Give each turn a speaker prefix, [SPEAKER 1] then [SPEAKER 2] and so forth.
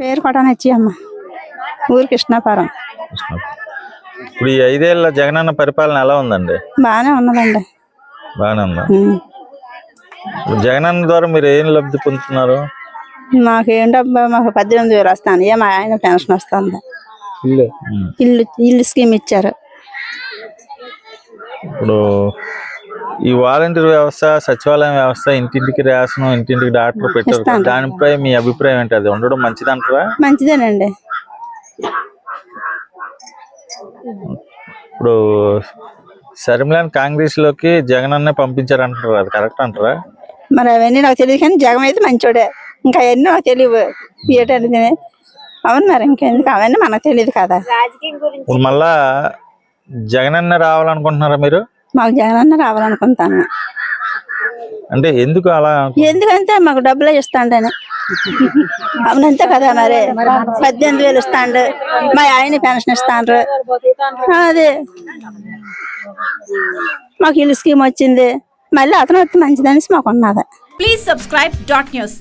[SPEAKER 1] పేరు కూడా నచ్చి అమ్మ. ఊరు కృష్ణాపురం.
[SPEAKER 2] ఇప్పుడు ఈ ఐదేళ్ళ జగనన్న పరిపాలన ఎలా ఉందండి?
[SPEAKER 1] బాగానే ఉన్నదండి.
[SPEAKER 2] బాగానే ఉందా? జగనన్న ద్వారా మీరు ఏం లబ్ధి పొందుతున్నారు?
[SPEAKER 1] మాకేం డబ్బా మాకు పద్దెనిమిది వేలు వస్తాను ఏ మా ఆయన పెన్షన్ వస్తుంది.
[SPEAKER 2] ఉమ్.
[SPEAKER 1] ఇల్లు ఇల్లు స్కీమ్ ఇచ్చారు.
[SPEAKER 2] ఇప్పుడు ఈ వాలంటీర్ వ్యవస్థ సచివాలయం వ్యవస్థ ఇంటింటికి రేషన్ ఇంటింటికి డాక్టర్ పెట్టారు. దానిపై మీ అభిప్రాయం ఏంటి? అది ఉండడం మంచిదంటారా?
[SPEAKER 1] మంచిదేనండి.
[SPEAKER 2] ఇప్పుడు శర్మిలాని కాంగ్రెస్లోకి జగన్ అన్నే పంపించారంటారు అది కరెక్ట్ అంటారా?
[SPEAKER 1] మరి అవన్నీ నాకు తెలియదు కానీ జగం అయితే మంచోడే. ఇంకా అవన్నీ నాకు తెలియవు. ఏంటంటే అవును మరి ఇంకెందుకు? అవన్నీ మనకు తెలియదు కదా.
[SPEAKER 2] ఇప్పుడు మళ్ళా జగన్ అన్న రావాలనుకుంటున్నారా మీరు?
[SPEAKER 1] మాకు జగన్ అన్న రావాలనుకుంటాను.
[SPEAKER 2] అంటే ఎందుకు అలా
[SPEAKER 1] ఎందుకంటే మాకు డబ్బులే ఇస్తాండని. అవునంతే కదా మరి. పద్దెనిమిది వేలు ఇస్తాండు. మా ఆయన పెన్షన్ ఇస్తాండ్రు. అదే. మాకు ఇల్లు స్కీమ్ వచ్చింది. మళ్ళీ అతను వస్తే మంచిదనేసి మాకు ఉన్నది
[SPEAKER 3] Please subscribe dot news.